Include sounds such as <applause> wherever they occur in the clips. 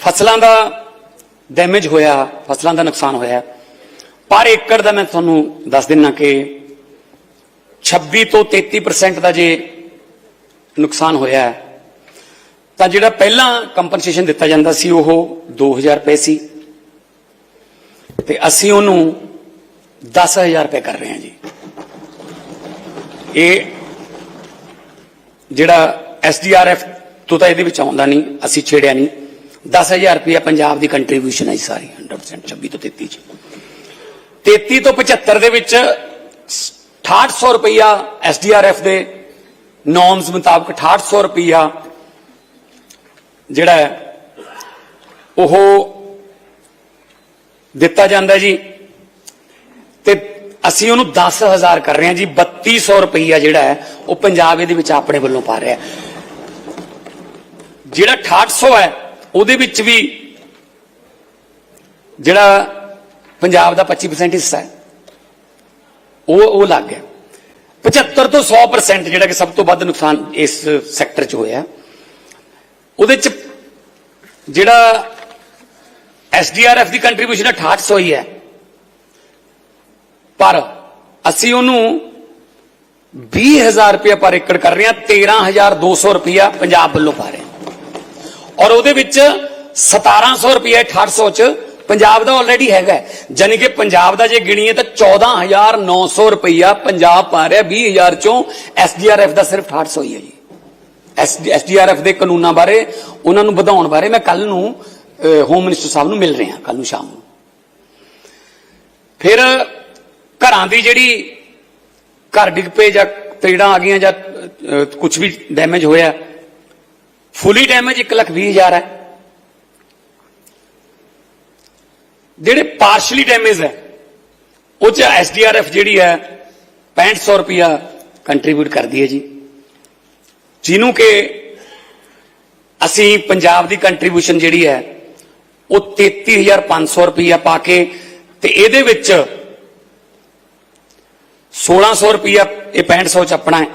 ਫਸਲਾਂ ਦਾ ਡੈਮੇਜ ਹੋਇਆ, ਫਸਲਾਂ ਦਾ ਨੁਕਸਾਨ ਹੋਇਆ। ਪਰ ਏਕੜ ਦਾ ਮੈਂ ਤੁਹਾਨੂੰ ਦੱਸ ਦਿੰਨਾ ਕਿ 26 ਤੋਂ 33% ਦਾ ਜੇ ਨੁਕਸਾਨ ਹੋਇਆ ਤਾਂ ਜਿਹੜਾ ਪਹਿਲਾਂ ਕੰਪਨਸੇਸ਼ਨ ਦਿੱਤਾ ਜਾਂਦਾ ਸੀ, ਉਹ 2000 ਰੁਪਏ ਸੀ। ਤੇ ਅਸੀਂ ਉਹਨੂੰ 10000 ਰੁਪਏ ਕਰ ਰਹੇ ਹਾਂ ਜੀ। ਇਹ ਜਿਹੜਾ ਐਸਡੀਆਰਐਫ ਤੋਂ ਤਾਂ ਇਹਦੇ ਵਿੱਚ ਆਉਂਦਾ ਨਹੀਂ, ਅਸੀਂ ਛੇੜਿਆ ਨਹੀਂ। 10000 ਰੁਪਏ ਪੰਜਾਬ ਦੀ ਕੰਟਰੀਬਿਊਸ਼ਨ ਹੈ ਜੀ ਸਾਰੀ 100% 26 ਤੋਂ 33 ਚ। 33 ਤੋਂ 75 ਦੇ ਵਿੱਚ 6800 ਰੁਪਇਆ ਐਸਡੀਆਰਐਫ ਦੇ ਨੋਰਮਸ ਮੁਤਾਬਕ 6800 ਰੁਪਇਆ ਜਿਹੜਾ ਹੈ, ਉਹ ਦਿੱਤਾ ਜਾਂਦਾ ਜੀ। ਤੇ ਅਸੀਂ ਉਹਨੂੰ 10000 ਕਰ ਰਹੇ ਹਾਂ ਜੀ 3200 ਰੁਪਈਆ ਜਿਹੜਾ ਹੈ, ਉਹ ਪੰਜਾਬ ਇਹਦੇ ਵਿੱਚ ਆਪਣੇ ਵੱਲੋਂ ਪਾ ਰਿਹਾ ਹੈ। ਜਿਹੜਾ 6800 ਹੈ, ਉਹਦੇ ਵਿੱਚ ਵੀ ਜਿਹੜਾ ਪੰਜਾਬ ਦਾ 25% ਹਿੱਸਾ ਹੈ, ਉਹ ਉਹ ਲੱਗ ਗਿਆ। 75 ਤੋਂ 100% ਜਿਹੜਾ ਕਿ ਸਭ ਤੋਂ ਵੱਧ ਨੁਕਸਾਨ ਇਸ ਸੈਕਟਰ 'ਚ ਹੋਇਆ। ਉਹਦੇ 'ਚ ਜਿਹੜਾ ਐਸਡੀਆਰਐਫ ਦੀ ਕੰਟਰੀਬਿਊਸ਼ਨ 6800 ਹੀ ਹੈ। ਪਰ ਅਸੀਂ ਉਹਨੂੰ 20000 ਰੁਪਏ ਪਰ ਏਕੜ ਕਰ ਰਹੇ ਹਾਂ 13200 ਰੁਪਇਆ ਪੰਜਾਬ ਵੱਲੋਂ ਪਾ ਰਹੇ ਔਰ ਉਹਦੇ ਵਿੱਚ 1700 ਰੁਪਏ 6800 ਚ ਪੰਜਾਬ ਦਾ ਆਲਰੇਡੀ ਹੈਗਾ। ਜਾਨੀ ਕਿ ਪੰਜਾਬ ਦਾ ਜੇ ਗਿਣੀਏ ਤਾਂ 14900 ਰੁਪਇਆ ਪੰਜਾਬ ਪਾ ਰਿਹਾ 20000 ਚੋਂ ਐਸਡੀਆਰਐਫ ਦਾ ਸਿਰਫ 6800 ਹੀ ਹੈ ਜੀ। ਐਸਡੀਆਰਐਫ ਦੇ ਕਾਨੂੰਨਾਂ ਬਾਰੇ, ਉਹਨਾਂ ਨੂੰ ਵਧਾਉਣ ਬਾਰੇ ਮੈਂ ਕੱਲ ਨੂੰ ਹੋਮ ਮਿਨਿਸਟਰ ਸਾਹਿਬ ਨੂੰ ਮਿਲ ਰਿਹਾ ਕੱਲ ਨੂੰ ਸ਼ਾਮ ਨੂੰ। ਫਿਰ ਘਰਾਂ ਦੀ ਜਿਹੜੀ ਘਰ ਡਿੱਗ ਪਏ ਜਾਂ ਤੇੜਾਂ ਆ ਗਈਆਂ ਜਾਂ ਕੁਝ ਵੀ ਡੈਮੇਜ ਹੋਇਆ ਫੁੱਲੀ ਡੈਮੇਜ 1 ਲੱਖ ਵੀਹ ਹਜ਼ਾਰ ਹੈ। ਜਿਹੜੇ ਪਾਰਸ਼ਲੀ ਡੈਮੇਜ ਹੈ, ਉਹ ਚ ਐਸਡੀਆਰਐਫ ਜਿਹੜੀ ਹੈ 6500 ਰੁਪਿਆ ਕੰਟਰੀਬਿਊਟ ਕਰਦੀ ਹੈ ਜੀ। ਜਿਹਨੂੰ ਕਿ ਅਸੀਂ ਪੰਜਾਬ ਦੀ ਕੰਟਰੀਬਿਊਸ਼ਨ ਜਿਹੜੀ ਹੈ, ਉਹ 33500 ਰੁਪਿਆ ਪਾ ਕੇ ਤੇ ਇਹਦੇ ਵਿੱਚ 1600 ਰੁਪਿਆ ਇਹ 6500 ਚ ਆਪਣਾ ਹੈ।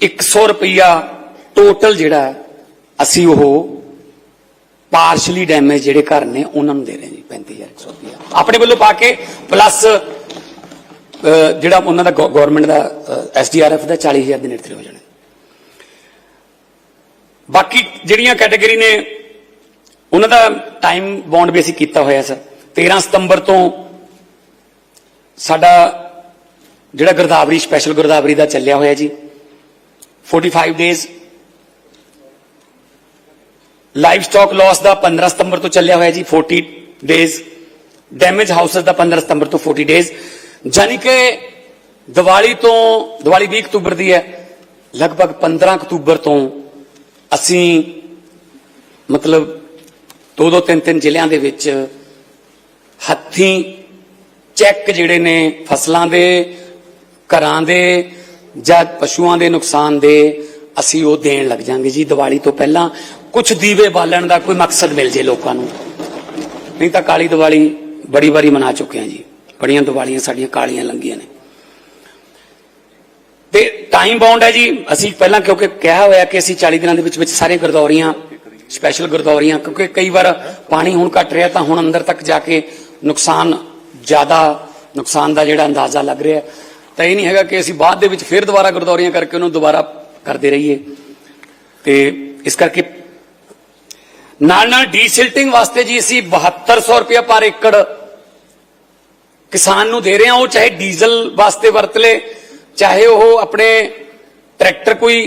35100 ਰੁਪਿਆ ਟੋਟਲ ਜਿਹੜਾ ਅਸੀਂ ਉਹ ਪਾਰਸ਼ਲੀ ਡੈਮੇਜ ਜਿਹੜੇ ਘਰ ਨੇ, ਉਹਨਾਂ ਨੂੰ ਦੇ ਰਹੇ ਹਾਂ ਜੀ 35100 ਰੁਪਿਆ ਆਪਣੇ ਵੱਲੋਂ ਪਾ ਕੇ ਪਲੱਸ ਜਿਹੜਾ ਉਹਨਾਂ ਦਾ ਗਵਰਨਮੈਂਟ ਦਾ ਐਸਡੀਆਰਐਫ ਦਾ 40000 ਦੇ ਨੇੜੇ ਹੋ ਜਾਣਾ। ਬਾਕੀ ਜਿਹੜੀਆਂ ਕੈਟਾਗਰੀ ਨੇ, ਉਹਨਾਂ ਦਾ ਟਾਈਮ ਬੌਂਡ ਵੀ ਅਸੀਂ ਕੀਤਾ ਹੋਇਆ, ਸਰ। 13 ਸਤੰਬਰ ਤੋਂ ਸਾਡਾ ਜਿਹੜਾ ਗਰਦਾਵਰੀ ਸਪੈਸ਼ਲ ਗਰਦਾਵਰੀ ਦਾ ਚੱਲਿਆ ਹੋਇਆ ਜੀ। 45 ਡੇਜ਼ ਲਾਈਵ ਸਟਾਕ ਲਾਸ ਦਾ 15 ਸਤੰਬਰ ਤੋਂ ਚੱਲਿਆ ਹੋਇਆ ਜੀ 40 ਡੇਜ਼ ਡੈਮੇਜ ਹਾਊਸਸ ਦਾ 15 ਸਤੰਬਰ ਤੋਂ 40 ਡੇਜ਼ ਜਾਨੀ ਕਿ ਦੀਵਾਲੀ ਤੋਂ, ਦੀਵਾਲੀ 20 ਅਕਤੂਬਰ ਦੀ ਹੈ, ਲਗਭਗ 15 ਅਕਤੂਬਰ ਤੋਂ ਅਸੀਂ ਮਤਲਬ ਦੋ ਦੋ ਤਿੰਨ ਤਿੰਨ ਜ਼ਿਲ੍ਹਿਆਂ ਦੇ ਵਿੱਚ ਹੱਥੀਂ ਚੈੱਕ ਜਿਹੜੇ ਨੇ ਫਸਲਾਂ ਦੇ, ਘਰਾਂ ਦੇ ਜਾਂ ਪਸ਼ੂਆਂ ਦੇ ਨੁਕਸਾਨ ਦੇ ਅਸੀਂ ਉਹ ਦੇਣ ਲੱਗ ਜਾਾਂਗੇ ਜੀ ਦੀਵਾਲੀ ਤੋਂ ਪਹਿਲਾਂ। ਕੁਝ ਦੀਵੇ ਬਾਲਣ ਦਾ ਕੋਈ ਮਕਸਦ ਮਿਲ ਜੇ ਲੋਕਾਂ ਨੂੰ। ਨਹੀਂ ਤਾਂ ਕਾਲੀ ਦੀਵਾਲੀ ਬੜੀ ਵਾਰੀ ਮਨਾ ਚੁੱਕੇ ਹਾਂ ਜੀ। ਬੜੀਆਂ ਦੀਵਾਲੀਆਂ ਸਾਡੀਆਂ ਕਾਲੀਆਂ ਲੰਗੀਆਂ ਨੇ। ਤੇ ਟਾਈਮ ਬਾਉਂਡ ਹੈ ਜੀ। ਅਸੀਂ ਪਹਿਲਾਂ ਕਿਉਂਕਿ ਕਿਹਾ ਹੋਇਆ ਕਿ ਅਸੀਂ 40 ਦਿਨਾਂ ਦੇ ਵਿੱਚ ਵਿੱਚ ਸਾਰੇ ਗਰਦੌਰੀਆਂ ਸਪੈਸ਼ਲ ਗਰਦੌਰੀਆਂ, ਕਿਉਂਕਿ ਕਈ ਵਾਰ ਪਾਣੀ ਹੁਣ ਘਟ ਰਿਹਾ ਤਾਂ ਹੁਣ ਅੰਦਰ ਤੱਕ ਜਾ ਕੇ ਨੁਕਸਾਨ ਜ਼ਿਆਦਾ ਨੁਕਸਾਨ ਦਾ ਜਿਹੜਾ ਅੰਦਾਜ਼ਾ ਲੱਗ ਰਿਹਾ। ਤਾਂ ਇਹ ਨਹੀਂ ਹੈਗਾ ਕਿ ਅਸੀਂ ਬਾਅਦ ਦੇ ਵਿੱਚ ਫਿਰ ਦੁਬਾਰਾ ਗਰਦੌਰੀਆਂ ਕਰਕੇ ਉਹਨੂੰ ਦੁਬਾਰਾ ਕਰਦੇ ਰਹੀਏ। ਤੇ ਇਸ ਕਰਕੇ ਨਾਲ ਨਾਲ ਡੀਸਿਲਟਿੰਗ ਵਾਸਤੇ ਜੀ ਅਸੀਂ 7200 ਰੁਪਏ ਪਰ ਏਕੜ ਕਿਸਾਨ ਨੂੰ ਦੇ ਰਹੇ ਹਾਂ। ਉਹ ਚਾਹੇ ਡੀਜ਼ਲ ਵਾਸਤੇ ਵਰਤ ਲੇ, ਚਾਹੇ ਉਹ ਆਪਣੇ ਟਰੈਕਟਰ ਕੋਈ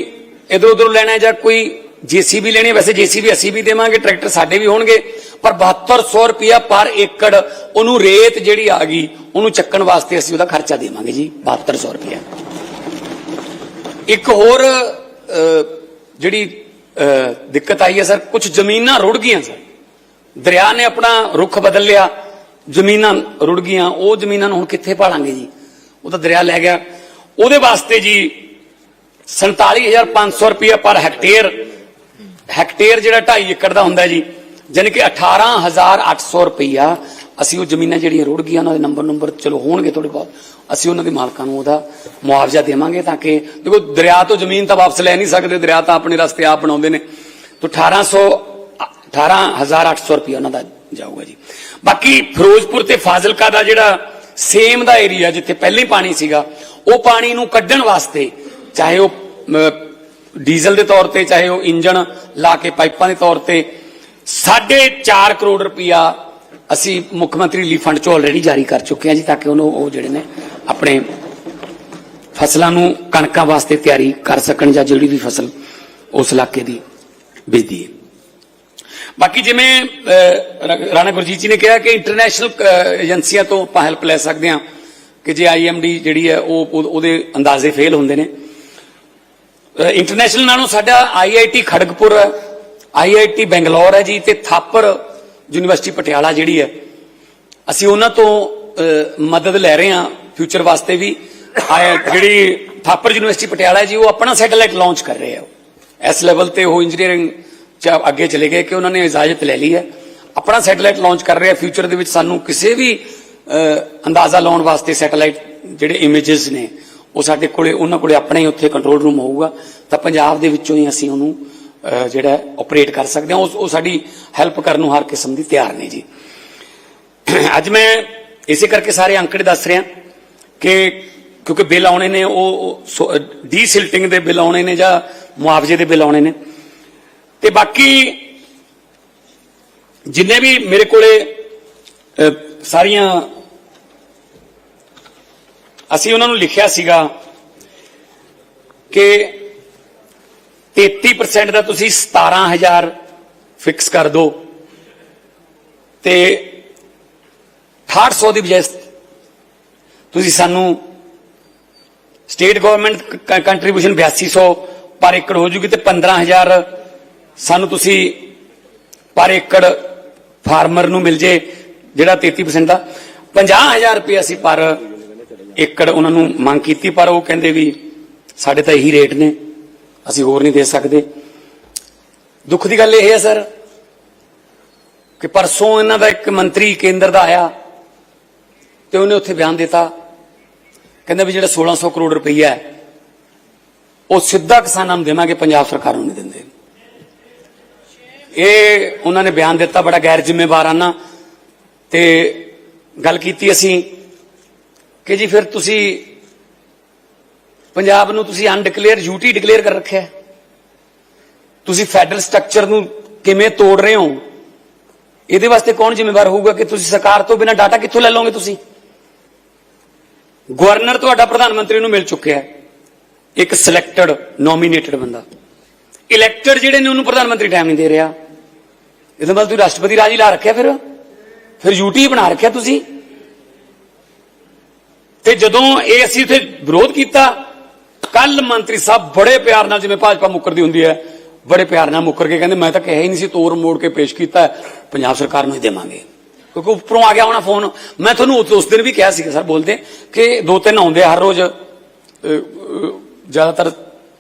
ਇਧਰ ਉਧਰ ਲੈਣਾ ਜਾਂ ਕੋਈ ਜੀਸੀਬੀ ਲੈਣੀ ਹੈ। ਵੈਸੇ ਜੀਸੀਬੀ ਅਸੀਂ ਵੀ ਦੇਵਾਂਗੇ, ਟਰੈਕਟਰ ਸਾਡੇ ਵੀ ਹੋਣਗੇ, ਪਰ 7200 ਰੁਪਿਆ ਪਰ ਏਕੜ ਉਹਨੂੰ ਰੇਤ ਜਿਹੜੀ ਆ ਗਈ, ਉਹਨੂੰ ਚੱਕਣ ਵਾਸਤੇ ਅਸੀਂ ਉਹਦਾ ਖਰਚਾ ਦੇਵਾਂਗੇ ਜੀ 7200 ਰੁਪਇਆ। ਇੱਕ ਹੋਰ ਜਿਹੜੀ ਦਿੱਕਤ ਆਈ ਹੈ ਸਰ ਕੁਝ ਜ਼ਮੀਨਾਂ ਰੁੜ ਗਈਆਂ ਸਰ। ਦਰਿਆ ਨੇ ਆਪਣਾ ਰੁਖ ਬਦਲ ਲਿਆ, ਜ਼ਮੀਨਾਂ ਰੁੜ ਗਈਆਂ, ਉਹ ਜ਼ਮੀਨਾਂ ਨੂੰ ਹੁਣ ਕਿੱਥੇ ਭਾਲਾਂਗੇ ਜੀ? ਉਹ ਤਾਂ ਦਰਿਆ ਲੈ ਗਿਆ। ਉਹਦੇ ਵਾਸਤੇ ਜੀ 47500 ਰੁਪਏ ਪਰ ਹੈਕਟੇਅਰ ਹੈਕਟੇਅਰ ਜਿਹੜਾ 2.5 ਏਕੜ ਦਾ ਹੁੰਦਾ ਜੀ, ਜਾਣੀ ਕਿ 18800 ਰੁਪਇਆ ਅਸੀਂ ਉਹ ਜ਼ਮੀਨਾਂ ਜਿਹੜੀਆਂ ਰੁੜ ਗਈਆਂ, ਉਹਨਾਂ ਦੇ ਨੰਬਰ ਨੰਬਰ ਚਲੋ ਹੋਣਗੇ ਥੋੜੇ ਬਹੁਤ, ਅਸੀਂ ਉਹਨਾਂ ਦੇ ਮਾਲਕਾਂ ਨੂੰ ਉਹਦਾ ਮੁਆਵਜ਼ਾ ਦੇਵਾਂਗੇ ਤਾਂ ਕਿ ਦੇਖੋ ਦਰਿਆ ਤੋਂ ਜ਼ਮੀਨ ਤਾਂ ਵਾਪਸ ਲੈ ਨਹੀਂ ਸਕਦੇ, ਦਰਿਆ ਤਾਂ ਆਪਣੇ ਰਸਤੇ ਆਪ ਬਣਾਉਂਦੇ ਨੇ। ਤਾਂ 1800 18800 ਰੁਪਏ ਉਹਨਾਂ ਦਾ ਜਾਊਗਾ ਜੀ। ਬਾਕੀ ਫਿਰੋਜ਼ਪੁਰ ਤੇ ਫਾਜ਼ਿਲਕਾ ਦਾ ਜਿਹੜਾ ਸੇਮ ਦਾ ਏਰੀਆ ਜਿੱਥੇ ਪਹਿਲਾਂ ਹੀ ਪਾਣੀ ਸੀਗਾ, ਉਹ ਪਾਣੀ ਨੂੰ ਕੱਢਣ ਵਾਸਤੇ ਚਾਹੇ ਉਹ ਡੀਜ਼ਲ ਦੇ ਤੌਰ ਤੇ, ਚਾਹੇ ਉਹ ਇੰਜਣ ਲਾ ਕੇ ਪਾਈਪਾਂ ਦੇ ਤੌਰ ਤੇ 4.5 ਕਰੋੜ ਰੁਪਇਆ ਅਸੀਂ ਮੁੱਖ ਮੰਤਰੀ ਰਿਲੀਫ ਫੰਡ ਚੋਂ ਆਲਰੇਡੀ ਜਾਰੀ ਕਰ ਚੁੱਕੇ ਹਾਂ ਜੀ, ਤਾਂ ਕਿ ਉਹਨੂੰ ਉਹ ਜਿਹੜੇ ਨੇ ਆਪਣੇ ਫਸਲਾਂ ਨੂੰ ਕਣਕਾਂ ਵਾਸਤੇ ਤਿਆਰੀ ਕਰ ਸਕਣ ਜਾਂ ਜਿਹੜੀ ਵੀ ਫਸਲ ਉਸ ਇਲਾਕੇ ਦੀ ਬੀਜਦੀ ਹੈ। ਬਾਕੀ ਜਿਵੇਂ ਰਾਣਾ ਗੁਰਜੀਤ ਜੀ ਨੇ ਕਿਹਾ ਕਿ ਇੰਟਰਨੈਸ਼ਨਲ ਏਜੰਸੀਆਂ ਤੋਂ ਆਪਾਂ ਹੈਲਪ ਲੈ ਸਕਦੇ ਹਾਂ ਕਿ ਜੇ ਆਈਐਮਡੀ ਜਿਹੜੀ ਹੈ, ਉਹ- ਉਹਦੇ ਅੰਦਾਜ਼ੇ ਫੇਲ ਹੁੰਦੇ ਨੇ। ਇੰਟਰਨੈਸ਼ਨਲ ਨਾਲੋਂ ਸਾਡਾ ਆਈਆਈਟੀ ਖੜਗਪੁਰ ਹੈ ਆਈਆਈਟੀ ਬੈਂਗਲੌਰ ਹੈ ਜੀ, ਤੇ ਥਾਪਰ ਯੂਨੀਵਰਸਿਟੀ ਪਟਿਆਲਾ ਜਿਹੜੀ ਹੈ। ਅਸੀਂ ਉਹਨਾਂ ਤੋਂ ਮਦਦ ਲੈ ਰਹੇ ਹਾਂ ਫਿਊਚਰ ਵਾਸਤੇ ਵੀ। ਆਇਆ ਜਿਹੜੀ ਥਾਪਰ ਯੂਨੀਵਰਸਿਟੀ ਪਟਿਆਲਾ ਜੀ, ਉਹ ਆਪਣਾ ਸੈਟੇਲਾਈਟ ਲਾਂਚ ਕਰ ਰਹੇ ਆ। ਇਸ ਲੈਵਲ ਤੇ ਉਹ ਇੰਜੀਨੀਅਰਿੰਗ ਚ ਅੱਗੇ ਚਲੇ ਗਏ ਕਿ ਉਹਨਾਂ ਨੇ ਇਜਾਜ਼ਤ ਲੈ ਲਈ ਹੈ। ਆਪਣਾ ਸੈਟੇਲਾਈਟ ਲਾਂਚ ਕਰ ਰਹੇ ਆ। ਫਿਊਚਰ ਦੇ ਵਿੱਚ ਸਾਨੂੰ ਕਿਸੇ ਵੀ ਅੰਦਾਜ਼ਾ ਲਾਉਣ ਵਾਸਤੇ ਸੈਟੇਲਾਈਟ ਜਿਹੜੇ ਇਮੇजेस ਨੇ ਉਹ ਸਾਡੇ ਕੋਲੇ, ਉਹਨਾਂ ਕੋਲੇ ਆਪਣਾ ਹੀ ਉੱਥੇ ਕੰਟਰੋਲ ਰੂਮ ਹੋਊਗਾ। ਤਾਂ ਪੰਜਾਬ ਦੇ ਵਿੱਚੋਂ ਹੀ ਅਸੀਂ ਉਹਨੂੰ ਜਿਹੜਾ ਆਪਰੇਟ ਕਰ ਸਕਦੇ ਹਾਂ। ਉਹ ਉਹ ਸਾਡੀ ਹੈਲਪ ਕਰਨ ਨੂੰ ਹਰ ਕਿਸਮ ਦੀ ਤਿਆਰ ਨੇ ਜੀ। <clears throat> ਅੱਜ ਮੈਂ ਇਸੇ ਕਰਕੇ ਸਾਰੇ ਅੰਕੜੇ ਦੱਸ ਰਿਹਾ ਕਿ ਕਿਉਂਕਿ ਬਿੱਲ ਆਉਣੇ ਨੇ, ਉਹ ਡੀਸਿਲਟਿੰਗ ਦੇ ਬਿੱਲ ਆਉਣੇ ਨੇ ਜਾਂ ਮੁਆਵਜ਼ੇ ਦੇ ਬਿੱਲ ਆਉਣੇ ਨੇ। ਤੇ ਬਾਕੀ ਜਿੰਨੇ ਵੀ ਮੇਰੇ ਕੋਲੇ ਸਾਰੀਆਂ ਅਸੀਂ ਉਹਨਾਂ ਨੂੰ ਲਿਖਿਆ ਸੀਗਾ ਕਿ 33% ਦਾ ਤੁਸੀਂ 17000 ਫਿਕਸ ਕਰ ਦਿਓ ਤੇ 6800 ਦੀ ਬਜਾਏ ਤੁਸੀਂ ਸਾਨੂੰ ਸਟੇਟ ਗਵਰਨਮੈਂਟ ਕੰਟਰੀਬਿਊਸ਼ਨ 8200 ਪਰ ਏਕੜ ਹੋ ਜੂਗੀ ਤੇ 15000 ਸਾਨੂੰ ਤੁਸੀਂ ਪਰ ਏਕੜ ਫਾਰਮਰ ਨੂੰ ਮਿਲ ਜੇ ਜਿਹੜਾ 33% ਦਾ। 50000 ਰੁਪਏ ਅਸੀਂ ਪਰ ਏਕੜ ਉਹਨਾਂ ਨੂੰ ਮੰਗ ਕੀਤੀ, ਪਰ ਉਹ ਕਹਿੰਦੇ ਵੀ ਸਾਡੇ ਤਾਂ ਇਹੀ ਰੇਟ ਨੇ, ਅਸੀਂ ਹੋਰ ਨਹੀਂ ਦੇ ਸਕਦੇ। ਦੁੱਖ ਦੀ ਗੱਲ ਇਹ ਹੈ ਸਰ ਕਿ ਪਰਸੋਂ ਇਹਨਾਂ ਦਾ ਇੱਕ ਮੰਤਰੀ ਕੇਂਦਰ ਦਾ ਆਇਆ ਤੇ ਉਹਨੇ ਉੱਥੇ ਬਿਆਨ ਦਿੱਤਾ। ਕਹਿੰਦਾ ਵੀ ਜਿਹੜਾ 1600 ਕਰੋੜ ਰੁਪਈਆ ਹੈ, ਉਹ ਸਿੱਧਾ ਕਿਸਾਨਾਂ ਨੂੰ ਦੇਵਾਂਗੇ, ਪੰਜਾਬ ਸਰਕਾਰ ਨੂੰ ਨਹੀਂ ਦਿੰਦੇ। ਇਹ ਉਹਨਾਂ ਨੇ ਬਿਆਨ ਦਿੱਤਾ, ਬੜਾ ਗੈਰ ਜ਼ਿੰਮੇਵਾਰਾਨਾ। ਤੇ ਗੱਲ ਕੀਤੀ ਅਸੀਂ ਕਿ ਜੀ ਫਿਰ ਤੁਸੀਂ ਪੰਜਾਬ ਨੂੰ ਤੁਸੀਂ ਅਨਡਿਕਲੇਅਰ ਯੂਟੀ ਡਿਕਲੇਅਰ ਕਰ ਰੱਖਿਆ ਤੁਸੀਂ ਫੈਡਰਲ ਸਟਰਕਚਰ ਨੂੰ ਕਿਵੇਂ ਤੋੜ ਰਹੇ ਹੋ? ਇਹਦੇ ਵਾਸਤੇ ਕੌਣ ਜ਼ਿੰਮੇਵਾਰ ਹੋਊਗਾ ਕਿ ਤੁਸੀਂ ਸਰਕਾਰ ਤੋਂ ਬਿਨਾਂ ਡਾਟਾ ਕਿੱਥੋਂ ਲੈ ਲਓਗੇ ਤੁਸੀਂ? ਗਵਰਨਰ ਤੁਹਾਡਾ ਪ੍ਰਧਾਨ ਮੰਤਰੀ ਨੂੰ ਮਿਲ ਚੁੱਕਿਆ ਹੈ। ਇੱਕ ਸਿਲੈਕਟਡ ਨੋਮੀਨੇਟਡ ਬੰਦਾ। ਇਲੈਕਟਡ ਜਿਹੜੇ ਨੇ ਉਹਨੂੰ ਪ੍ਰਧਾਨ ਮੰਤਰੀ ਟਾਈਮ ਨਹੀਂ ਦੇ ਰਿਹਾ। ਇਹਦੇ ਮਤਲਬ ਤੁਸੀਂ ਰਾਸ਼ਟਰਪਤੀ ਰਾਜ ਹੀ ਲਾ ਰੱਖਿਆ ਫਿਰ? ਫਿਰ ਯੂਟੀ ਬਣਾ ਰੱਖਿਆ ਤੁਸੀਂ? ਤੇ ਜਦੋਂ ਇਹ ਅਸੀਂ ਉੱਥੇ ਵਿਰੋਧ ਕੀਤਾ ਕੱਲ ਮੰਤਰੀ ਸਾਹਿਬ ਬੜੇ ਪਿਆਰ ਨਾਲ ਜਿਵੇਂ ਭਾਜਪਾ ਮੁੱਕਰਦੀ ਹੁੰਦੀ ਹੈ, ਬੜੇ ਪਿਆਰ ਨਾਲ ਮੁੱਕਰ ਕੇ ਕਹਿੰਦੇ, ਮੈਂ ਤਾਂ ਕਿਹਾ ਹੀ ਨਹੀਂ ਸੀ ਤੋੜ ਮੋੜ ਕੇ ਪੇਸ਼ ਕੀਤਾ ਪੰਜਾਬ ਸਰਕਾਰ ਨੂੰ ਹੀ ਦੇਵਾਂਗੇ। ਕਿਉਂਕਿ ਉੱਪਰੋਂ ਆ ਗਿਆ ਹੋਣਾ ਫੋਨ। ਮੈਂ ਤੁਹਾਨੂੰ ਉਸ- ਦਿਨ ਵੀ ਕਿਹਾ ਸੀ ਸਰ, ਬੋਲਦੇ ਕਿ ਦੋ ਤਿੰਨ ਆਉਂਦੇ ਹਰ ਰੋਜ਼। ਜ਼ਿਆਦਾਤਰ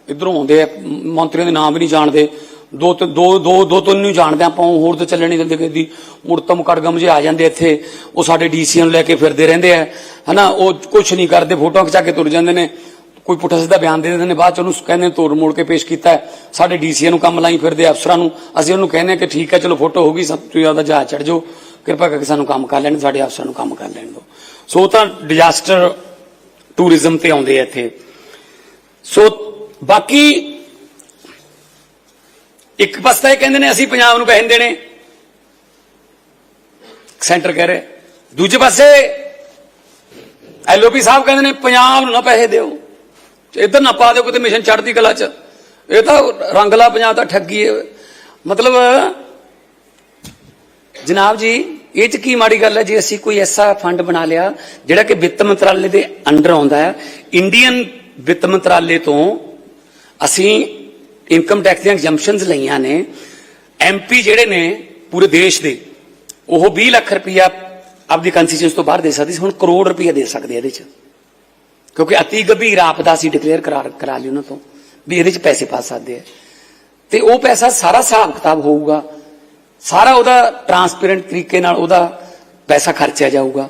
ਇਧਰੋਂ ਆਉਂਦੇ ਆ, ਮੰਤਰੀਆਂ ਦੇ ਨਾਮ ਵੀ ਨਹੀਂ ਜਾਣਦੇ। ਦੋ ਤਿੰਨ- ਦੋ ਦੋ ਦੋ ਤਿੰਨ ਨੂੰ ਜਾਣਦੇ ਆ, ਆਪਾਂ ਹੋਰ ਤੇ ਚੱਲਣ ਨਹੀਂ ਦਿੰਦੇ ਕਦੀ। ਮੁਰਤਮ ਕੜਗਮ ਜੇ ਆ ਜਾਂਦੇ ਇੱਥੇ ਉਹ ਸਾਡੇ ਡੀਸੀਆਂ ਨੂੰ ਲੈ ਕੇ ਫਿਰਦੇ ਰਹਿੰਦੇ ਆ ਹਨਾ? ਉਹ ਕੁਝ ਨਹੀਂ ਕਰਦੇ ਫੋਟੋਆਂ ਖਿਚਾ ਕੇ ਤੁਰ ਜਾਂਦੇ ਨੇ। ਕੋਈ ਪੁੱਠਾ ਸਿੱਧਾ ਬਿਆਨ ਦੇ ਦਿੰਦੇ ਨੇ ਬਾਅਦ ਚ ਉਹਨੂੰ ਕਹਿੰਦੇ ਨੇ ਤੋੜ ਮੋੜ ਕੇ ਪੇਸ਼ ਕੀਤਾ ਹੈ। ਸਾਡੇ ਡੀਸੀਆਂ ਨੂੰ ਕੰਮ ਲਾਈ ਫਿਰਦੇ ਅਫਸਰਾਂ ਨੂੰ। ਅਸੀਂ ਉਹਨੂੰ ਕਹਿੰਦੇ ਆ ਕਿ ਠੀਕ ਹੈ ਚਲੋ ਫੋਟੋ ਹੋ ਗਈ ਸਭ ਤੋਂ ਜ਼ਿਆਦਾ ਜਹਾਜ਼ ਚੜ ਜਾਓ। ਕਿਰਪਾ ਕਰਕੇ ਸਾਨੂੰ ਕੰਮ ਕਰ ਲੈਣ ਸਾਡੇ ਅਫਸਰਾਂ ਨੂੰ ਕੰਮ ਕਰ ਲੈਣ ਦਿਓ। ਸੋ ਉਹ ਤਾਂ ਡਿਜ਼ਾਸਟਰ ਟੂਰਿਜ਼ਮ ਤੇ ਆਉਂਦੇ ਆ ਇੱਥੇ। ਸੋ ਬਾਕੀ ਇੱਕ ਪਾਸੇ ਇਹ ਕਹਿੰਦੇ ਨੇ, ਅਸੀਂ ਪੰਜਾਬ ਨੂੰ ਪੈਸੇ ਦੇਣੇ। ਸੈਂਟਰ ਕਹਿ ਰਿਹਾ। ਦੂਜੇ ਪਾਸੇ ਐਲਓਪੀ ਸਾਹਿਬ ਕਹਿੰਦੇ ਨੇ, ਪੰਜਾਬ ਨੂੰ ਨਾ ਪੈਸੇ ਦਿਓ। ਇੱਧਰ ਨਾ ਪਾ ਦਿਓ, ਕਿਤੇ ਮਿਸ਼ਨ ਚੜ੍ਹਦੀ ਕਲਾ ਚ। ਇਹ ਤਾਂ ਰੰਗਲਾ ਪੰਜਾਬ ਦਾ ਠੱਗੀ ਹੈ ਮਤਲਬ, ਜਨਾਬ ਜੀ, ਇਹ ਚ ਕੀ ਮਾੜੀ ਗੱਲ ਹੈ? ਜੇ ਅਸੀਂ ਕੋਈ ਐਸਾ ਫੰਡ ਬਣਾ ਲਿਆ, ਜਿਹੜਾ ਕਿ ਵਿੱਤ ਮੰਤਰਾਲੇ ਦੇ ਅੰਡਰ ਆਉਂਦਾ ਹੈ, ਇੰਡੀਅਨ ਵਿੱਤ ਮੰਤਰਾਲੇ ਤੋਂ ਅਸੀਂ ਇਨਕਮ ਟੈਕਸ ਦੀਆਂ ਐਗਜ਼ੈਂਪਸ਼ਨਸ ਲਈਆਂ ਨੇ ਐਮਪੀ ਜਿਹੜੇ ਨੇ ਪੂਰੇ ਦੇਸ਼ ਦੇ, ਉਹ 20 ਲੱਖ ਰੁਪਇਆ ਆਪਦੀ ਕੰਸਟੀਚੁਐਂਸ ਤੋਂ ਬਾਹਰ ਦੇ ਸਕਦੇ ਸੀ, ਹੁਣ ਕਰੋੜ ਰੁਪਇਆ ਦੇ ਸਕਦੇ ਇਹਦੇ ਚ। ਕਿਉਂਕਿ ਅਤੀ ਗੰਭੀਰ ਆਪਦਾ ਅਸੀਂ ਡਿਕਲੇਅਰ ਕਰਾ ਕਰਾ ਲਈ ਉਹਨਾਂ ਤੋਂ, ਵੀ ਇਹਦੇ ਚ ਪੈਸੇ ਪਾ ਸਕਦੇ ਆ। ਤੇ ਉਹ ਪੈਸਾ ਸਾਰਾ ਹਿਸਾਬ ਕਿਤਾਬ ਹੋਊਗਾ, ਸਾਰਾ ਉਹਦਾ ਟਰਾਂਸਪੇਰੈਂਟ ਤਰੀਕੇ ਨਾਲ ਉਹਦਾ ਪੈਸਾ ਖਰਚਿਆ ਜਾਊਗਾ।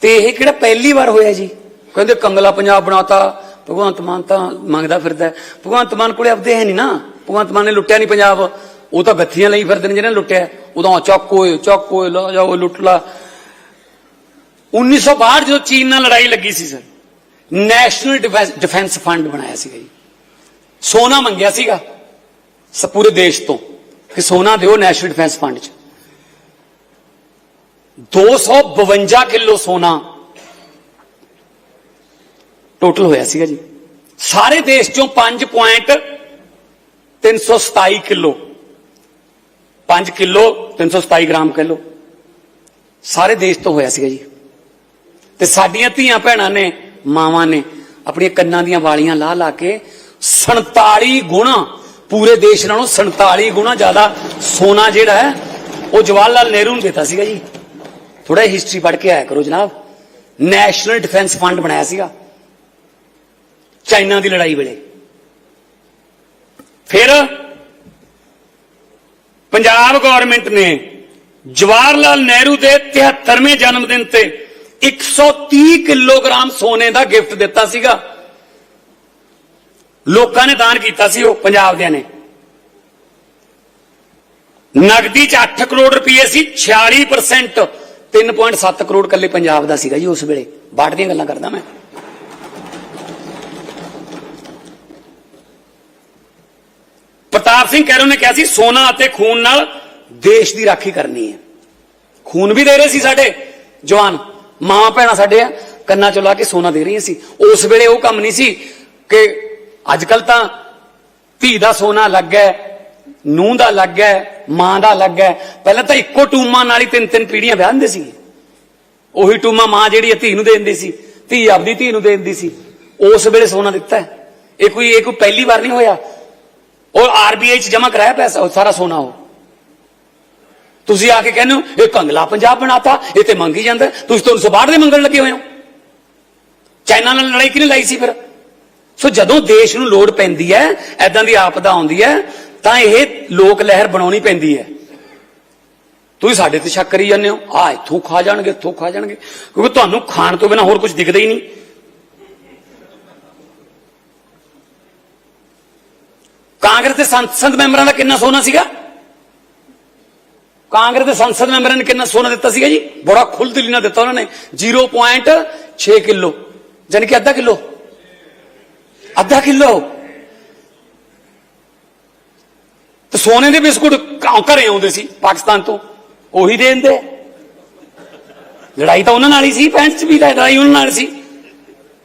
ਤੇ ਇਹ ਕਿਹੜਾ ਪਹਿਲੀ ਵਾਰ ਹੋਇਆ ਜੀ? ਕਹਿੰਦੇ ਕੰਗਲਾ ਪੰਜਾਬ ਬਣਾਤਾ ਭਗਵੰਤ ਮਾਨ ਤਾਂ ਮੰਗਦਾ ਫਿਰਦਾ ਹੈ। ਭਗਵੰਤ ਮਾਨ ਕੋਲੇ ਆਪਦੇ ਹੈ ਨਹੀਂ ਨਾ। ਭਗਵੰਤ ਮਾਨ ਨੇ ਲੁੱਟਿਆ ਨਹੀਂ ਪੰਜਾਬ। ਉਹ ਤਾਂ ਗੱਥੀਆਂ ਲਈ ਫਿਰਦੇ ਨੇ ਜਿਹਨੇ ਲੁੱਟਿਆ। ਉਦੋਂ ਚੱਕ ਓਏ ਚੱਕ ਓਏ, ਲਾ ਜਾਓ ਲੁੱਟ ਲਾ। 1962 ਜਦੋਂ ਚੀਨ ਨਾਲ ਲੜਾਈ ਲੱਗੀ ਸੀ ਸਰ, ਨੈਸ਼ਨਲ ਡਿਫੈਂਸ ਫੰਡ ਬਣਾਇਆ ਸੀਗਾ ਜੀ। ਸੋਨਾ ਮੰਗਿਆ ਸੀਗਾ ਸ ਪੂਰੇ ਦੇਸ਼ ਤੋਂ। ਕਿ ਸੋਨਾ ਦਿਓ ਨੈਸ਼ਨਲ ਡਿਫੈਂਸ ਫੰਡ 'ਚ। 252 ਕਿਲੋ ਸੋਨਾ ਟੋਟਲ ਹੋਇਆ ਸੀਗਾ ਜੀ। ਸਾਰੇ ਦੇਸ਼ ਚੋਂ 5.327 ਕਿਲੋ। 5 kilo 327 gram kilo. ਸਾਰੇ ਦੇਸ਼ ਤੋਂ ਹੋਇਆ ਸੀਗਾ ਜੀ। ਤੇ ਸਾਡੀਆਂ ਧੀਆਂ ਭੈਣਾਂ ਨੇ, ਮਾਵਾਂ ਨੇ ਆਪਣੀਆਂ ਕੰਨਾਂ ਦੀਆਂ ਵਾਲੀਆਂ ਲਾ ਲਾ ਕੇ 47 ਗੁਣਾ, ਪੂਰੇ ਦੇਸ਼ ਨਾਲੋਂ 47 ਗੁਣਾ ਜ਼ਿਆਦਾ ਸੋਨਾ ਜਿਹੜਾ ਹੈ, ਉਹ ਜਵਾਹਰ ਲਾਲ ਨਹਿਰੂ ਨੂੰ ਦਿੱਤਾ ਸੀਗਾ ਜੀ। ਥੋੜਾ ਹਿਸਟਰੀ ਪੜ੍ਹ ਕੇ ਆਇਆ ਕਰੋ ਜਨਾਬ। ਨੈਸ਼ਨਲ ਡਿਫੈਂਸ ਫੰਡ ਬਣਾਇਆ ਸੀਗਾ। ਚਾਈਨਾ ਦੀ ਲੜਾਈ ਵੇਲੇ। ਫਿਰ ਪੰਜਾਬ ਗਵਰਨਮੈਂਟ ਨੇ ਜਵਾਹਰ ਲਾਲ ਨਹਿਰੂ ਦੇ 73ਵੇਂ ਜਨਮ ਦਿਨ ਤੇ 130 ਕਿਲੋਗ੍ਰਾਮ ਸੋਨੇ ਦਾ ਗਿਫਟ ਦਿੱਤਾ ਸੀਗਾ। ਲੋਕਾਂ ਨੇ ਦਾਨ ਕੀਤਾ ਸੀ ਉਹ ਪੰਜਾਬ ਦਿਆਂ ਨੇ। ਨਗਦੀ ਚ 8 ਕਰੋੜ ਰੁਪਏ ਸੀ 46% 3.7 ਕਰੋੜ ਕੱਲੇ ਪੰਜਾਬ ਦਾ ਸੀਗਾ ਜੀ ਉਸ ਵੇਲੇ। ਬਾਟ ਦੀਆਂ ਗੱਲਾਂ ਕਰਦਾ ਮੈਂ। ਪ੍ਰਤਾਪ ਸਿੰਘ ਕੈਰੋ ਨੇ ਕਿਹਾ ਸੀ, ਸੋਨਾ ਅਤੇ ਖੂਨ ਨਾਲ ਦੇਸ਼ ਦੀ ਰਾਖੀ ਕਰਨੀ ਹੈ। ਖੂਨ ਵੀ ਦੇ ਰਹੇ ਸੀ ਸਾਡੇ ਜਵਾਨ, ਮਾਂ ਭੈਣਾਂ ਸਾਡੇ ਆ, ਕੰਨਾਂ ਚੋਂ ਲਾ ਕੇ ਸੋਨਾ ਦੇ ਰਹੀਆਂ ਸੀ। ਉਸ ਵੇਲੇ ਉਹ ਕੰਮ ਨਹੀਂ ਸੀ ਕਿ ਅੱਜ ਕੱਲ ਤਾਂ ਧੀ ਦਾ ਸੋਨਾ ਲੱਗ ਹੈ ਨੂੰਹ ਦਾ ਲੱਗ ਹੈ ਮਾਂ ਦਾ ਲੱਗ ਹੈ ਪਹਿਲਾਂ ਤਾਂ ਇੱਕੋ ਟੂਮਾ ਨਾਲ ਹੀ ਤਿੰਨ ਤਿੰਨ ਪੀੜੀਆਂ ਵਿਆਹ ਹੁੰਦੇ ਸੀ। ਉਹੀ ਟੂਮਾ ਮਾਂ ਜਿਹੜੀ ਹੈ ਧੀ ਨੂੰ ਦੇ ਦਿੰਦੀ ਸੀ। ਧੀ ਆਪਦੀ ਧੀ ਨੂੰ ਦੇ ਦਿੰਦੀ ਸੀ। ਉਸ ਵੇਲੇ ਸੋਨਾ ਦਿੱਤਾ। ਇਹ ਕੋਈ ਇਹ ਕੋਈ ਪਹਿਲੀ ਵਾਰ ਨਹੀਂ ਹੋਇਆ। ਉਹ ਆਰਬੀਆਈ ਚ ਜਮ੍ਹਾਂ ਕਰਾਇਆ ਪੈਸਾ, ਉਹ ਸਾਰਾ ਸੋਨਾ ਉਹ। ਤੁਸੀਂ ਆ ਕੇ ਕਹਿੰਦੇ ਹੋ, ਇਹ ਕੰਗਲਾ ਪੰਜਾਬ ਬਣਾਤਾ, ਇਹ ਤੇ ਮੰਗੀ ਜਾਂਦਾ। ਤੁਸੀਂ ਤੁਹਾਨੂੰ ਸਬਾੜ ਦੇ ਮੰਗਣ ਲੱਗੇ ਹੋਏ ਹੋ। ਚਾਈਨਾ ਨਾਲ ਲੜਾਈ ਕਿਹਨੇ ਲਾਈ ਸੀ ਫਿਰ? ਸੋ ਜਦੋਂ ਦੇਸ਼ ਨੂੰ ਲੋੜ ਪੈਂਦੀ ਹੈ ਐਦਾਂ ਦੀ ਆਪਦਾ ਆਉਂਦੀ ਹੈ, ਤਾਂ ਇਹ ਲੋਕ ਲਹਿਰ ਬਣਾਉਣੀ ਪੈਂਦੀ ਹੈ। ਤੁਸੀਂ ਸਾਡੇ ਤੇ ਸ਼ੱਕ ਕਰੀ ਜਾਂਦੇ ਹੋ ਆ ਇੱਥੋਂ ਖਾ ਜਾਣਗੇ, ਇੱਥੋਂ ਖਾ ਜਾਣਗੇ। ਕਿਉਂਕਿ ਤੁਹਾਨੂੰ ਖਾਣ ਤੋਂ ਬਿਨਾ ਹੋਰ ਕੁਝ ਦਿਖਦਾ ਹੀ ਨਹੀਂ। ਕਾਂਗਰਸ ਦੇ ਸੰਸਦ ਮੈਂਬਰਾਂ ਦਾ ਕਿੰਨਾ ਸੋਨਾ ਸੀਗਾ? ਕਾਂਗਰਸ ਦੇ ਸੰਸਦ ਮੈਂਬਰਾਂ ਨੇ ਕਿੰਨਾ ਸੋਨਾ ਦਿੱਤਾ ਸੀਗਾ ਜੀ? ਬੜਾ ਖੁੱਲ ਖੁੱਲ੍ਹਦਿਲੀ ਨਾਲ ਦਿੱਤਾ ਉਹਨਾਂ ਨੇ। 0.6 ਕਿਲੋ। ਜਾਨੀ ਕਿ ਅੱਧਾ ਕਿਲੋ? ਅੱਧਾ ਕਿਲੋ? ਤੇ ਸੋਨੇ ਦੇ ਬਿਸਕੁਟ ਘਰੇ ਆਉਂਦੇ ਸੀ ਪਾਕਿਸਤਾਨ ਤੋਂ। ਉਹੀ ਦੇ ਦਿੰਦੇ। ਲੜਾਈ ਤਾਂ ਉਹਨਾਂ ਨਾਲ ਹੀ ਸੀ ਪੈਂਟ ਚ ਵੀ ਲੜਾਈ ਉਹਨਾਂ ਨਾਲ ਸੀ।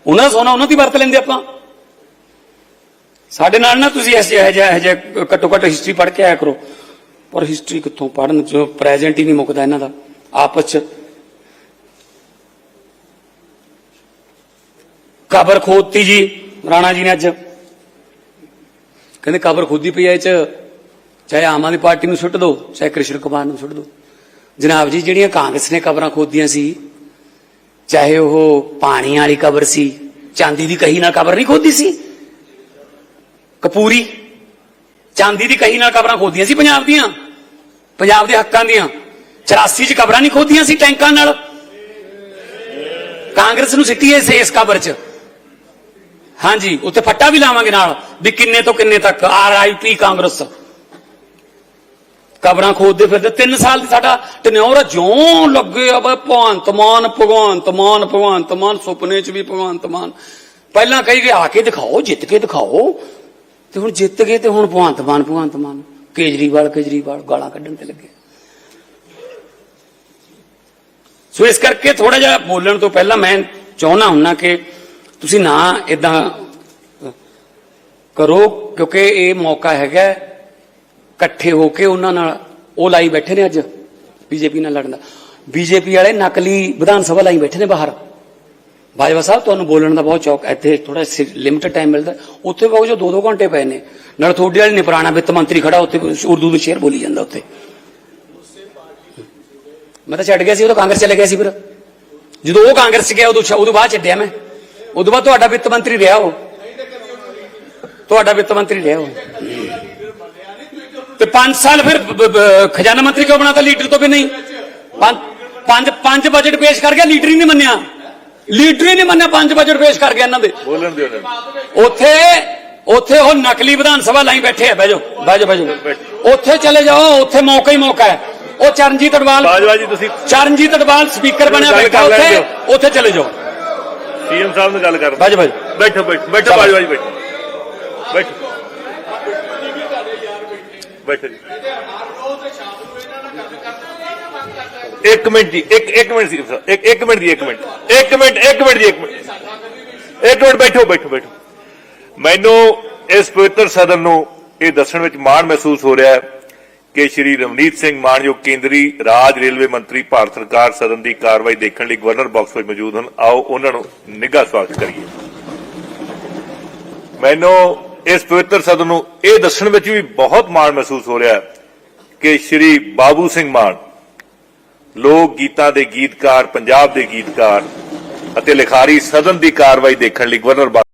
ਉਹਨਾਂ ਦਾ ਸੋਨਾ ਉਹਨਾਂ ਦੀ ਵਰਤ ਲੈਂਦੇ ਆਪਾਂ। ਸਾਡੇ ਨਾਲ ਨਾ ਤੁਸੀਂ ਐਸੇ ਇਹ ਜਿਹਾ ਇਹ ਜਿਹਾ ਘੱਟੋ ਘੱਟ ਹਿਸਟਰੀ ਪੜ੍ਹ ਕੇ ਆਇਆ ਕਰੋ। ਪਰ ਹਿਸਟਰੀ ਕਿੱਥੋਂ ਪੜ੍ਹਨ? ਜੋ ਪ੍ਰੈਜ਼ੈਂਟ ਹੀ ਨਹੀਂ ਮੁੱਕਦਾ ਇਹਨਾਂ ਦਾ। ਆਪਸ ਚ ਕਬਰ ਖੋਦਤੀ ਜੀ, ਰਾਣਾ ਜੀ ਨੇ ਅੱਜ। ਕਹਿੰਦੇ ਕਬਰ ਖੋਦੀ ਪਈ ਐ ਇਹ ਚ। ਚਾਹੇ ਆਮ ਆਦਮੀ ਪਾਰਟੀ ਨੂੰ ਸੁੱਟ ਦਿਓ ਚਾਹੇ ਕ੍ਰਿਸ਼ਨ ਕੁਮਾਰ ਨੂੰ ਸੁੱਟ ਦਿਓ ਜਨਾਬ ਜੀ, ਜਿਹੜੀਆਂ ਕਾਂਗਰਸ ਨੇ ਕਬਰਾਂ ਖੋਦੀਆਂ ਸੀ, ਚਾਹੇ ਉਹ ਪਾਣੀ ਵਾਲੀ ਕਬਰ ਸੀ, ਚਾਂਦੀ ਦੀ ਕਹੀ ਨਾਲ ਕਬਰ ਨਹੀਂ ਖੋਦੀ ਸੀ। ਕਪੂਰੀ, ਚਾਂਦੀ ਦੀ ਕਹੀ ਨਾਲ ਕਬਰਾਂ ਖੋਦੀਆਂ ਸੀ ਪੰਜਾਬ ਦੀਆਂ। ਪੰਜਾਬ ਦੇ ਹੱਕਾਂ ਦੀਆਂ। 84 ਚ ਕਬਰਾਂ ਨਹੀਂ ਖੋਦੀਆਂ ਸੀ ਟੈਂਕਾਂ ਨਾਲ। ਕਾਂਗਰਸ ਨੂੰ ਸਿੱਟੀ ਇਸ ਇਸ ਕਬਰ ਚ। ਹਾਂਜੀ ਉੱਤੇ ਫੱਟਾ ਵੀ ਲਾਵਾਂਗੇ ਨਾਲ, ਵੀ ਕਿੰਨੇ ਤੋਂ ਕਿੰਨੇ ਤੱਕ ਆਰਆਈਪੀ ਕਾਂਗਰਸ। ਕਬਰਾਂ ਖੋਦਦੇ ਫਿਰਦੇ 3 ਸਾਲ ਦੀ ਸਾਡਾ ਟਨਿਓਰ ਜਿਉਂ ਲੱਗੇ ਆ ਬਈ ਭਗਵੰਤ ਮਾਨ ਭਗਵੰਤ ਮਾਨ ਭਗਵੰਤ ਮਾਨ, ਸੁਪਨੇ ਚ ਵੀ ਭਗਵੰਤ ਮਾਨ। ਪਹਿਲਾਂ ਕਹੀ ਗਏ, ਆ ਕੇ ਦਿਖਾਓ, ਜਿੱਤ ਕੇ ਦਿਖਾਓ। ਤੇ ਹੁਣ ਜਿੱਤ ਗਏ ਤੇ ਹੁਣ ਭਗਵੰਤ ਮਾਨ ਭਗਵੰਤ ਮਾਨ। ਕੇਜਰੀਵਾਲ ਕੇਜਰੀਵਾਲ ਗਾਲਾਂ ਕੱਢਣ ਤੇ ਲੱਗੇ। ਸੋ ਇਸ ਕਰਕੇ ਥੋੜਾ ਜਿਹਾ ਬੋਲਣ ਤੋਂ ਪਹਿਲਾਂ ਮੈਂ ਚਾਹੁੰਦਾ ਹੁੰਨਾ ਕਿ ਤੁਸੀਂ ਨਾ ਇਦਾਂ ਕਰੋ, ਕਿਉਂਕਿ ਇਹ ਮੌਕਾ ਹੈਗਾ ਇਕੱਠੇ ਹੋ ਕੇ ਉਹਨਾਂ ਨਾਲ ਉਹ ਲਾਈ ਬੈਠੇ ਨੇ ਅੱਜ, ਬੀਜੇਪੀ ਨਾਲ ਲੜਨ ਦਾ। ਬੀਜੇਪੀ ਵਾਲੇ ਨਕਲੀ ਵਿਧਾਨ ਸਭਾ ਲਾਈ ਬੈਠੇ ਨੇ ਬਾਹਰ। ਬਾਜਵਾ ਸਾਹਿਬ, ਤੁਹਾਨੂੰ ਬੋਲਣ ਦਾ ਬਹੁਤ ਚੌਕ ਇੱਥੇ ਥੋੜਾ ਲਿਮਿਟਡ ਟਾਈਮ ਮਿਲਦਾ। ਉੱਥੇ ਬਹੁਤ ਜੋ 2-2 ਘੰਟੇ ਪਏ ਨੇ। ਨਾਲ ਤੁਹਾਡੇ ਵਾਲੇ ਨਿਪਰਾਣਾ ਵਿੱਤ ਮੰਤਰੀ ਖੜਾ, ਉੱਥੇ ਉਰਦੂ ਦੇ ਸ਼ੇਰ ਬੋਲੀ ਜਾਂਦਾ ਉੱਥੇ। ਮੈਂ ਤਾਂ ਛੱਡ ਗਿਆ ਸੀ, ਉਦੋਂ ਕਾਂਗਰਸ ਚਲੇ ਗਿਆ ਸੀ ਫਿਰ। ਜਦੋਂ ਉਹ ਕਾਂਗਰਸ ਗਿਆ, ਉਦੋਂ ਉਦੋਂ ਬਾਅਦ ਛੱਡਿਆ ਮੈਂ। ਉਦੋਂ ਬਾਅਦ ਤੁਹਾਡਾ ਵਿੱਤ ਮੰਤਰੀ ਰਿਹਾ ਉਹ। ਤੁਹਾਡਾ ਵਿੱਤ ਮੰਤਰੀ ਰਿਹਾ ਉਹ। ਤੇ 5 ਸਾਲ ਫਿਰ ਖਜ਼ਾਨਾ ਮੰਤਰੀ ਕਿਉਂ ਬਣਾਤਾ? ਲੀਡਰ ਤੋਂ ਵੀ ਨਹੀਂ ਪੰਜ ਪੰਜ ਬਜਟ ਪੇਸ਼ ਕਰ ਗਿਆ, ਲੀਡਰ ਹੀ ਨਹੀਂ ਮੰਨਿਆ। ਲੀਡਰ ਹੀ ਨਹੀਂ ਮੰਨਿਆ ਪੰਜ ਬਜਟ ਪੇਸ਼ ਕਰ ਗਿਆ ਇਹਨਾਂ ਦੇ। ਬੋਲਣ ਦਿਓ ਉਹਨਾਂ ਨੂੰ। ਉੱਥੇ ਉੱਥੇ ਉਹ ਨਕਲੀ ਵਿਧਾਨ ਸਭਾ ਲਾਈ ਬੈਠੇ ਆ ਜਾਓ ਬਹਿ ਜਾਓ ਉੱਥੇ ਚਲੇ ਜਾਓ ਉੱਥੇ ਮੌਕਾ ਹੀ ਮੌਕਾ ਹੈ। ਉਹ ਚਰਨਜੀਤ ਅਡਵਾਲ ਬਾਜਵਾ ਜੀ ਤੁਸੀਂ ਚਰਨਜੀਤ ਅਡਵਾਲ ਸਪੀਕਰ ਬਣਿਆ ਗੱਲ ਬੈਠਾ ਕਰ ਲੈਣ ਉੱਥੇ ਉੱਥੇ ਚਲੇ ਜਾਓ। ਸੀਐਮ ਸਾਹਿਬ ਨਾਲ ਗੱਲ ਕਰ। ਬਹਿ ਜਾਓ ਬੈਠੋ ਬੈਠੋ ਬੈਠੋ। ਬਾਜਵਾ ਜੀ ਬੈਠੋ। ਬੈਠੋ। ਬੈਠੋ ਜੀ। ਇੱਕ ਮਿੰਟ ਜੀ, ਇੱਕ ਇੱਕ ਮਿੰਟ ਸੀ ਸਾਹਿਬ ਇੱਕ ਇੱਕ ਮਿੰਟ ਜੀ ਇੱਕ ਮਿੰਟ। ਇੱਕ ਮਿੰਟ ਇੱਕ ਮਿੰਟ ਜੀ ਇੱਕ ਮਿੰਟ। ਇੱਕ ਮਿੰਟ ਬੈਠੋ ਬੈਠੋ ਬੈਠੋ। ਮੈਨੂੰ ਇਸ ਪਵਿੱਤਰ ਸਦਨ ਨੂੰ ਇਹ ਦੱਸਣ ਵਿੱਚ ਮਾਣ ਮਹਿਸੂਸ ਹੋ ਰਿਹਾ ਹੈ ਕਿ ਸ਼੍ਰੀ ਰਵਨੀਤ ਸਿੰਘ ਮਾਨਯੋਗ ਕੇਂਦਰੀ ਰਾਜ ਰੇਲਵੇ ਮੰਤਰੀ ਭਾਰਤ ਸਰਕਾਰ ਸਦਨ ਦੀ ਕਾਰਵਾਈ ਦੇਖਣ ਲਈ ਗਵਰਨਰ ਬਾਕਸ ਵਿੱਚ ਮੌਜੂਦ ਹਨ। ਆਓ, ਉਹਨਾਂ ਨੂੰ ਨਿੱਘਾ ਸਵਾਗਤ ਕਰੀਏ। ਮੈਨੂੰ ਇਸ ਪਵਿੱਤਰ ਸਦਨ ਨੂੰ ਇਹ ਦੱਸਣ ਵਿੱਚ ਵੀ ਬਹੁਤ ਮਾਣ ਮਹਿਸੂਸ ਹੋ ਰਿਹਾ ਹੈ ਕਿ ਸ਼੍ਰੀ ਬਾਬੂ ਸਿੰਘ ਮਾਨ ਲੋਕ ਗੀਤਾਂ ਦੇ ਗੀਤਕਾਰ, ਪੰਜਾਬ ਦੇ ਗੀਤਕਾਰ ਅਤੇ ਲਿਖਾਰੀ ਸਦਨ ਦੀ ਕਾਰਵਾਈ ਦੇਖਣ ਲਈ ਗਵਰਨਰ ਬਾ-